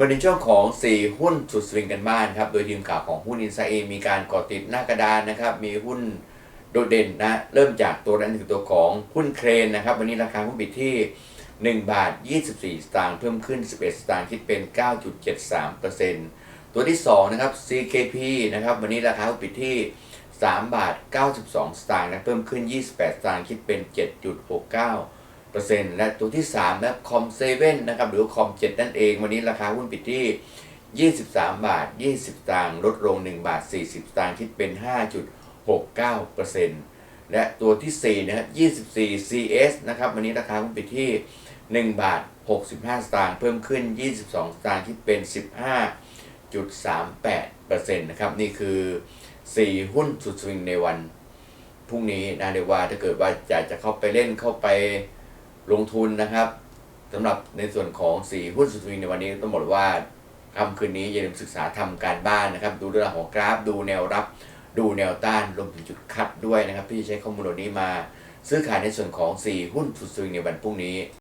มาในช่วงของ 4 หุ้นสุดสวิงกันบ้านครับ โดยทีมข่าวของหุ้นอินไซเอมีการก่อติดหน้ากระดานนะครับ มีหุ้นโดดเด่นนะ เริ่มจากตัวแรกคือตัวของหุ้นเครนนะครับ วันนี้ราคาหุ้นปิดที่ 1 บาท 24 สตางค์เพิ่มขึ้น 11 สตางค์คิดเป็น 9.73%ตัวที่2นะครับ CKP นะครับ วันนี้ราคาหุ้นปิดที่ 3 บาท 92 สตางค์นะเพิ่มขึ้น 28 สตางค์คิดเป็น 7.69 ปอร์เซ็นต์และตัวที่3นะครับคอมเซเว่นนะครับหรือคอมเจ็ดนั่นเอง วันนี้ราคาหุ้นปิดที่ 23 บาท 20ตางค์ลดลง 1 บาท 40ตางค์คิดเป็น 5.69เปอร์เซ็นต์และตัวที่ 4 นะครับ 24 CS นะครับวันนี้ราคาหุ้นปิดที่ 1 บาท 65 สตางค์เพิ่มขึ้น 22 สตางค์คิดเป็น 15.38เปอร์เซ็นต์นะครับนี่คือ 4 หุ้นสุดสวิงในวันพรุ่งนี้นะเรียกว่าถ้าเกิดว่าอยากจะเข้าไปเล่นเข้าไป ลงทุนนะครับสำหรับในส่วนของสีหุ้นสุดสวิงในวันนี้ต้องบอกเลยว่าค่ำคืนนี้อย่าลืมศึกษาทำการบ้านนะครับ ดูเรื่องของกราฟดูแนวรับ ดูแนวต้านรวมถึงจุดคัดด้วยนะครับ ที่ใช้ข้อมูลเหล่านี้มา ซื้อขายในส่วนของ 4 หุ้นสุดสวิงในวันพรุ่งนี้